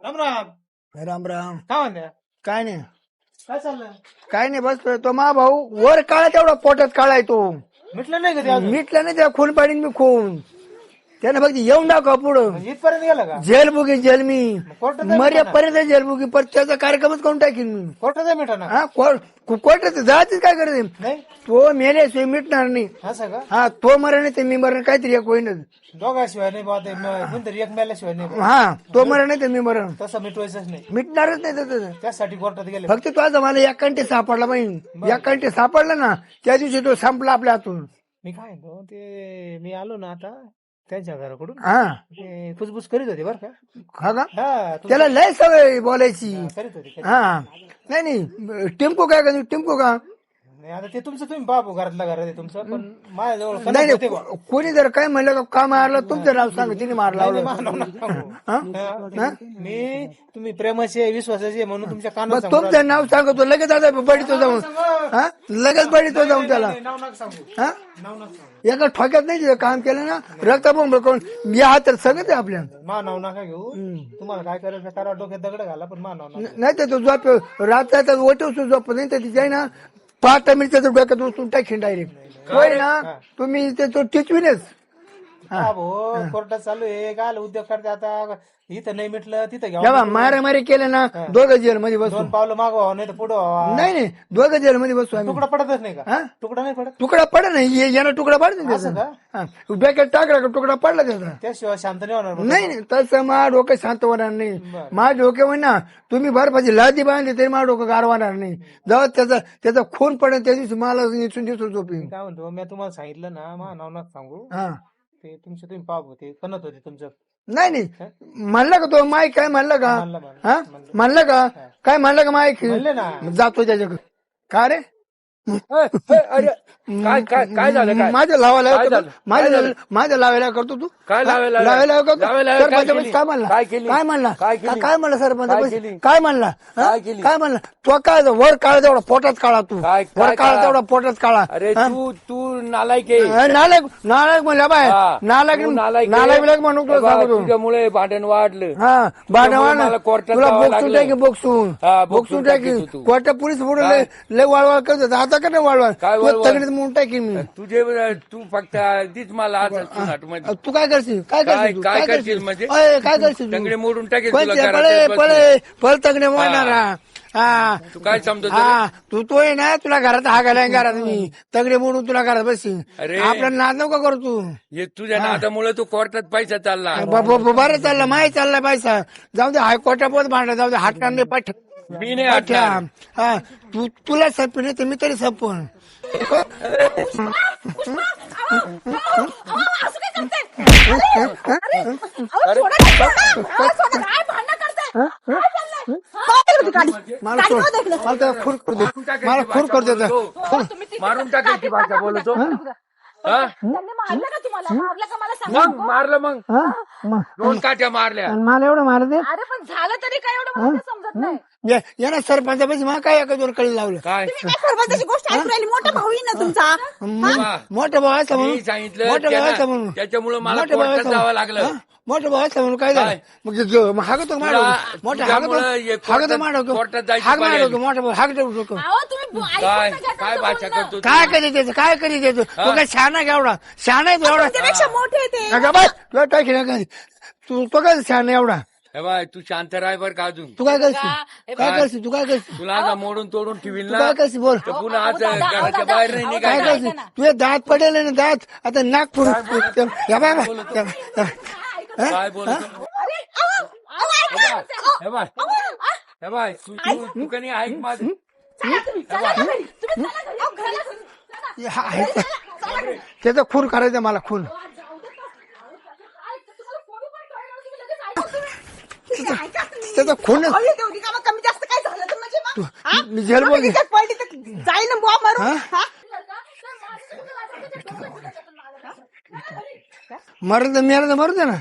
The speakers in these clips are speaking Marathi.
राम राम. राम राम. काय म्हणते काय नाही. काय चाललं काय नाही बस तो मा भाऊ वर काळा तेवढा पोटात काळाय तो. मिटलं नाही का ते अजून? मिटला नाही त्या खून पाडीन मी खून. त्यानं फक्त येऊन दाखवा पुढं. इथपर्यंत गेला का? जेल बुकी जेल मी कोर्टात मर्यापर्यंत जेल बुकी पण त्याचा कार्यक्रमच करून टाकीन मी. कोर्टात ना हा कोर्टात जायचं काय करायचं नाही? तो मेल्याशिवाय मिटणार नाही. असं का? हा तो मरण नाही तर मी मरण काहीतरी एक होईनच दोघाशिवाय नाही बाबा ते म- कोणतरी एक मेल्याशिवाय नाही. हा तो मरण नाही तर मी मरण. तसं मिटवायचंच नाही. मिटणारच नाही त्यासाठी कोर्टात गेले. फक्त तो आता मला एक कंटे सापडला पाहिजे एक कंटे सापडला ना त्या दिवशी तो संपला आपल्या हातून. मी काय ते मी आलो ना आता. त्यांच्या घराकडून? हा. ते फुसफुस करीत होते बरं का? हा का? हा तुम- त्याला लय सवय बोलायची. करीत होते करीत- हा. नाही नाही. टिंपू काय का टिंपू का? नाही आता ते तुमचं तुम्ही बाबू घरातला घरात आहे तुमचं पण माझ्याजवळ नाही होते कोणी जर काय म्हणलं का का मारलं तुमचं नाव सांग तिने मारला नाही, मानव. हा? मी तुम्ही प्रेमाचे विश्वासाचे म्हणून तुमच्या कानात मग तुमचं नाव सांगतो लगेच आता बडीतो जाऊन. हा? लगेच बडीतो जाऊन त्याला. नाव नका सांगू. हा? नाव नका सांगू. एका ठोक्यात नाही तिथं काम केलं ना रक्तबंब करून या हातात सगळं आहे आपल्या. मा नाव नका घेऊ. तुम्हाला काय करायचं करा डोक्यात दगड घाला पण मा नाव नका नाही तर तो झोप रात्र वटवतो झोप नाही तर तिच्या ना पाच मिनिटाचं डोक्यात उचलून टाकीन डायरेक्ट होय ना? तुम्ही ते तो टिचविनच. हा. भाऊ कोर्टात चालू आहे. काय उद्योग करते आता. इथं नाही मिटलं तिथं घ्या मारामारी केले ना दोघं जेल मध्ये बसू. दोन पावलं मागवा नाही तर पुढं व्हावा. नाही नाही दोघं जेल मध्ये बसू आम्ही. तुकडा पडतच नाही का? हा? तुकडा नाही पडत? तुकडा पडा नाही. ये- यानं तुकडा पडला ना असं त्याचा का? हा. डोक्यात टाकला का तुकडा पडला त्याचा त्याशिवाय शांत नाही होणार. नाही नाही तसं मा डोकं शांत होणार नाही. बरं. मा डोके म्हण ना तुम्ही बर्फाची लादी बांधली तरी मा डोकं गारवणार नाही. जेव्हा त्याचा त्याचा खून पडेल त्या दिवशी मला इथून दिसून झोपी काय म्हणतो मी तुम्हाला सांगितलं ना मा नाव नका सांगू. हा. ते तुमचे तुम्ही पाप होते कणत होते तुमचं. नाही नाही. म्हणलं का तो माईक? काय म्हणलं का? म्हणलं म्हणलं. हा? म्हणलं. का? काय म्हणलं का माईक? म्हणले ना. जातो त्याच्याकडे. का रे? अरे काय काय काय झालं काय माझ्या लावायला काय करतो झालं? माझ्या माझ्या लावायला करतो तू काय लावायला- लावायला करतो लावायला काय सरपंच केली? काय म्हणला काय केली? काय म्हणला काय केली? काय म्हणला काय म्हणला हा? काय केली? काय म्हणला तो काय वर काळा तेवढा पोटात काळा तू काय- वर काळा काळा? तेवढा पोटात काळा अरे हा? तू तू नालायक आहे नालायक नालायक म्हणला बाय हा. नालायक तू नालायक आहे. नालायक बिलायक म्हणून तुला बाबा, सांगतो तुझ्यामुळे भांडण वाढलं हा मला कोर्टात तुला जावं बोक्सून लागलं. टाकी बोक्सून हा, बोक्सून बोक्सून टाकी टाकी तू. कोर्टा पोलीस पुढे काय? लय लय वाळवाळ करत होता. आता नाही वाळवाळ काय तू वळवळ? तगडीत म्हणून टाकी मी? तुझे तू फक्त तीच मला आज तू काय करशील? काय काय- करशील तू? काय करशील म्हणजे? अय, काय करशील तू? टंगडे मोडून टाकेल तुला कोणते? घरात पळे बसून. पळे पळ तगडे मोडणारा. हा. तू काय समजतो हा. तू तो आहे ना तुला घरात हा घालाय घरात मी. तगडे मोडून तुला घरात अरे. आपला नाद नको करू तू. हे तुझ्या नादामुळे तू कोर्टात पैसा चालला. ब- ब- ब- बरं चाललं माही चालला पैसा. जाऊ दे हायकोर्टात भांडा जाऊ दे नाही पाठ मी नाही हटणार. हा तू तुला संपी नाही तर मी तरी गाडी? मला सोड. मला तर खूर करू दे. मला खूर करू देत तुम्ही ती- मारून भाषा बोलतो हा? मारलं का तुम्हाला? मारलं का मला सांगा मग मारलं मग. दोन काट्या मारल्या. मला एवढं मार दे अरे पण झालं तरी काय एवढं मला समजत नाही. ये- ना सरपंचापाशी मला काय एका दोन कळी लावलं? काय? तुम्ही काय सरपंचाची गोष्ट ऐकून राहिली? मोठा भाऊ आहे ना तुमचा? बाबा, मोठं भाऊ असं म्हणून मी सांगितलं मोठं भाऊ असं म्हणून त्याच्यामुळं मला मोठं भाऊ कोर्टात असं जावं म्हणून. लागलं. हा? मोठं भाऊ असं म्हणून काय झालं? काय? मग जो- मग हागतो माडो तुला- मोठं तुझ्यामुळं हे हागतो हागतो कोर्टात- माडो कोर्टात जायची हाग पाळी माडो आली. मोठं भाऊ अहो तुम्ही बो- ऐकून काय? तर घ्या काय त्यांचं भाषा बोलणं. करतो तू? काय कधी त्याचं काय कधी त्याचं तो? काय शहाणा एवढा? शहाणा आहे तो एवढा? मोठे आहे ते. नका बाय तुला तू तो काय शहाणा एवढा? हे बाय तू शांत राय बर का अजून. तू काय करशील? काय करशील? तू काय करशील? तुला आता मोडून तोडून ठेवील तू ना? काय करशील? बोल. तर पुन्हा आज घराच्या बाहेर नाही काय निघायचं. करशील? तुझे दात पडेल ना दात. आता नाक पुढे या बाय बाय. काय ना. हे? बाय. हे बाय. तू तू तू कधी ऐक माझं. चला तुम्ही, चला ना घरी. तुम्ही चला घरी. अहो, घरी चला. चला. आहे का? चला घरी. त्याचा खून करायचा मला खून. त्याचा खून अहो, तेवढी कामं कमी जास्त काय झालं तर म्हणजे मग? हा? मी जेल मग बोलली. तिच्यात पडली तर जाईल ना बुवा मारून. हा? मरण तर मेला तर मरू दे ना.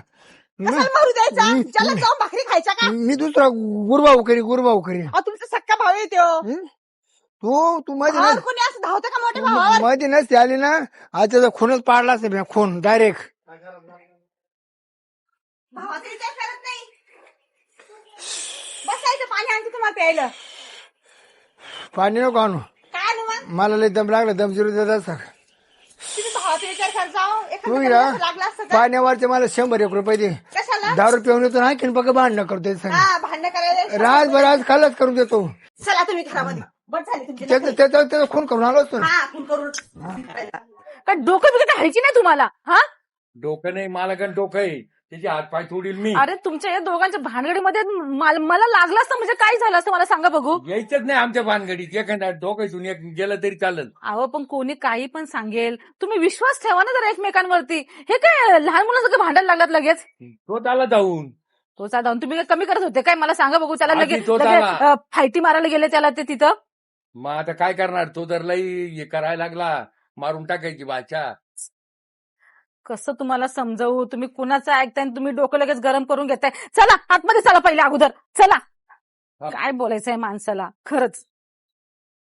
कशाला मारू द्यायचा? ज्याला जाऊन भाकरी खायच्या का? मी दुसरा गुरबाऊ करी गुरबाऊ करी. अहो तुमचा सक्का भाऊ आहे तो तू तू मध्ये भावावर नस- कोणी असं धावतं का मोठ्या भावावर? मध्ये नसते आली ना आज त्याचा खूनच पाडला असते मी, खून डायरेक्ट भावाचा विचार करत नाही. बसायचं पाणी आणते तुम्हाला प्यायला. पाणी नको आणू. काय आणू मग? मला लय दम लागला दम जिरू देत असता तुम्ही भावाचा विचार तू या. कसं लागलं असतं तर पाण्यावरचे मला शंभर एक रुपये दे. कशाला? दारू पिऊन येतो ना आणखीन बघ भांडणं करतोय सांग. हा भांडण करायला रातभर आज खालच करून देतो. चला तुम्ही घरामध्ये. बट झाली तुमची. त्याचं. त्याचा त्याचा खून करून आलो असतो ना. हा खून करून काय डोकं बिकट हायची नाही तुम्हाला हा? डोकं नाही मला गण डोकं आहे. त्याचे हात पाय तोडील मी. अरे तुमच्या या दोघांच्या भानगडीमध्ये मला लागलं असतं म्हणजे काय झालं असतं मला सांगा बघू. यायचंच नाही आमच्या भानगडीत. एखाद्या डोकायतून एक गेलं तरी चालेल. अहो पण कोणी काही पण सांगेल. तुम्ही विश्वास ठेवा ना जरा एकमेकांवरती. हे काय लहान मुलांसारखं भांडायला लागलात लगेच? तो त्याला जाऊन. तो जाऊन. तुम्ही काय कमी करत होते काय? मला सांगा बघू. त्याला आधी लगेच तो लगेच, झाला. अं, फायटी मारायला गेले त्याला ते तिथं? मग आता काय करणार? तो जर लई हे करायला लागला मारून टाकायची बाचा कसं तुम्हाला समजावू? तुम्ही कुणाचं ऐकताय आणि तुम्ही डोकं लगेच गरम करून घेताय? चला आतमध्ये चला पहिले अगोदर. चला. हा. काय बोलायचंय माणसाला? खरंच.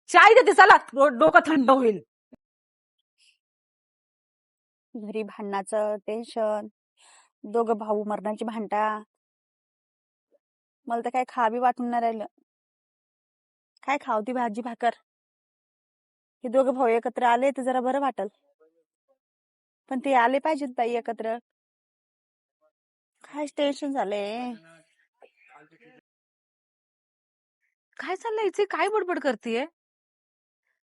चाय देते चला. डो- डोकं थंड होईल. घरी भांडणाचं टेन्शन दोघं भाऊ मरणाची भांडा. मला तर काय खावी वाटून नाही राहिलं. काय खावती भाजी भाकर? हे दोघं भाऊ एकत्र आले तर जरा बरं वाटल. पण ते आले पाहिजेत बाई एकत्र. काय टेन्शन झालंय. काय चाललंय इथे काय बडबड करतेय?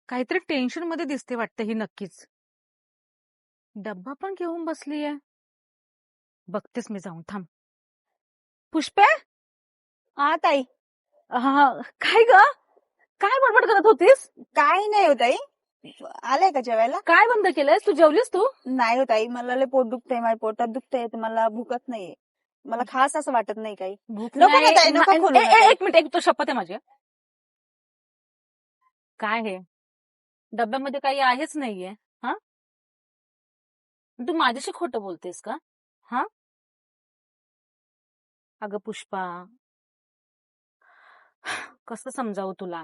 काहीतरी टेन्शनमध्ये दिसते वाटतं ही नक्कीच. डब्बा पण घेऊन बसलीये. बघतेस मी जाऊन थांब. पुष्पे? हा ताई. हा. काय ग? काय बडबड करत होतीस? काय नाही हो ताई. आलाय का जेवायला? काय बंद केलंयस? तू जेवलीस तू? नाही हो ताई मला लय पोट दुखतंय माझ्या पोटात दुखतंय तर मला भूकत नाहीये. मला खास असं वाटत नाही काही. भूक नको नाही. ना ताई, नको ए- खोलू ए- नका. एक मिनिट एक तो शपथ आहे माझी. काय हे? डब्यामध्ये काही आहेच नाहीये हा? तू माझ्याशी खोटं बोलतेस का? हा? अगं पुष्पा कसं समजावं तुला?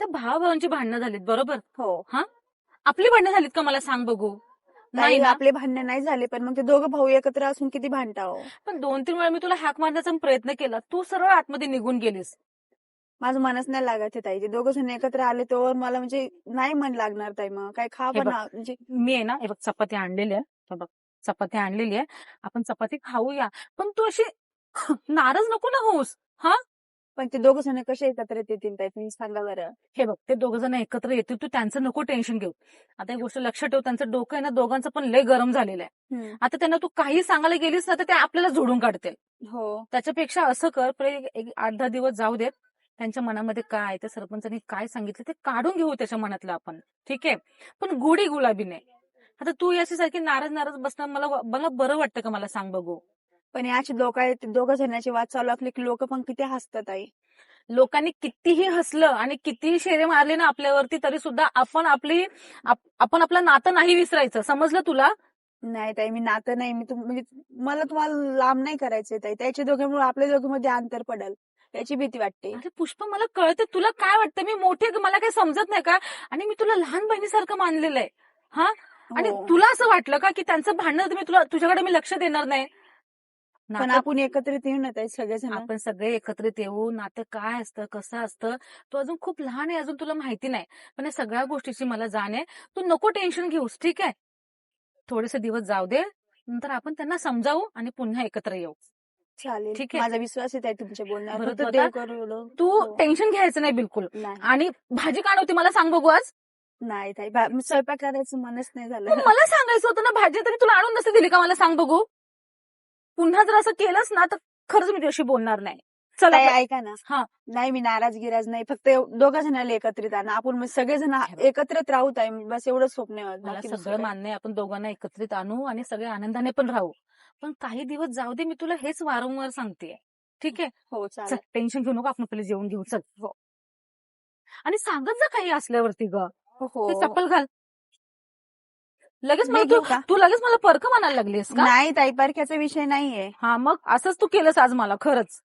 त्या भावाभावांची भांडणं झालीत बरोबर? हो. आपली भांडणं झालीत का मला सांग बघू. नाही ना? आपले भांडण नाही झाले पण मग ते दोघं भाऊ एकत्र असून किती भांडता हो? पण दोन तीन वेळा मी तुला हाक मारण्याचा प्रयत्न केला. तू सरळ आतमध्ये निघून गेलीस. माझं मनच नाही लागत आहे ताई. ते दोघं जण एकत्र आले तोवर मला म्हणजे नाही मन लागणार ताई मग. काय खा हे बघ. बना म्हणजे मी आहे ना हे बघ चपाती आणलेली आहे. हे बघ चपाती आणलेली आहे. आपण चपाती खाऊया. पण तू अशी नाराज नको ना होस पण ते दोघं जण कसे एकत्र येतील ताई तुम्ही सांगा बरं. हे बघ ते दोघ जण एकत्र येतील तू त्यांचं नको टेन्शन घेऊ. आता एक गोष्ट लक्षात ठेव त्यांचं डोकं आहे ना दोघांचं पण लय गरम झालेलं आहे. आता त्यांना तू काही सांगायला गेलीस ना तर ते आपल्याला जोडून काढतील. हो. त्याच्यापेक्षा असं कर आठ दहा दिवस जाऊ देत. त्यांच्या मनामध्ये काय त्या सरपंचांनी काय सांगितलं ते काढून घेऊ त्याच्या मनातलं आपण. ठीक आहे? पण गोडी गुलाबी नाही आता तू याची सारखी नाराज नाराज बसणं मला मला बरं वाटतं का मला सांग बघू? पण याची लोक दोघं जणांची वाद चालू असले की लोक पण किती हसतात ताई लोकांनी कितीही हसलं आणि कितीही शेरे मारले ना आपल्यावरती तरी सुद्धा आपण आपली आप- आपण आपलं नातं नाही विसरायचं. समजलं तुला? नाही ताई मी नातं नाही. मी तुम- म्हणजे मला तुम्हाला लांब नाही करायचंय ताई. त्याच्या दोघांमुळे आपल्या दोघांमध्ये अंतर पडेल. याची भीती वाटते. पुष्प मला कळते तुला काय वाटतं? मी मोठी? मला काही समजत नाही का? आणि मी तुला लहान बहिणीसारखं मानलेलं आहे. हा? आणि हो. तुला असं वाटलं का की त्यांचं भांडण मी तुला तुझ्याकडे मी लक्ष देणार नाही? पण आपण एकत्रित येऊ ना ताई सगळेजण? आपण सगळे एकत्रित येऊ. नातं काय असतं? कसं असतं? तू अजून खूप लहान आहे अजून तुला माहिती नाही. पण या सगळ्या गोष्टीची मला जाण आहे. तू नको टेन्शन घेऊस ठीक आहे? थोडेसे दिवस जाऊ दे. नंतर आपण त्यांना समजावू आणि पुन्हा एकत्र येऊ. चालेल. ठीक आहे. माझा विश्वास आहे ताई तुमच्या बोलण्यावर. तू हो. टेन्शन घ्यायचं नाही बिलकुल. आणि भाजी का नव्हती मला सांग बघू आज. नाही ताई स्वयंपाक करायचं मनच नाही झालं. मला सांगायचं होतं ना भाजी तरी तुला आणून नसते दिली का? मला सांग बघू. पुन्हा जर असं केलंस ना तर खरंच मी तुझ्याशी बोलणार नाही. चला ताई ऐका ना. हा. नाही मी नाराज गिराज नाही. फक्त दोघा जणांना एकत्रित आणा आपण मग सगळेजण हे. एकत्रित राहू ताई. बस एवढं स्वप्न आहे. माझं. मला बाकी दुसरं सगळं काही. मान्य आहे. आपण दोघांना एकत्रित आणू आणि सगळे आनंदाने पण राहू. पण काही दिवस जाऊ दे मी तुला हेच वारंवार सांगते ठीक आहे? हो चल चालेल टेन्शन घेऊ नको. आपण पहिले जेवण घेऊ. चल हो. आणि सांगत जा काही असल्यावरती ग. ते हो. चप्पल घाल. लगेच मी मला घेऊ तू का? तू लगेच मला परक म्हणायला लागलीस का? नाही ताई परख्याचा विषय नाहीये. हा मग असंच तू केलंस आज मला खरंच.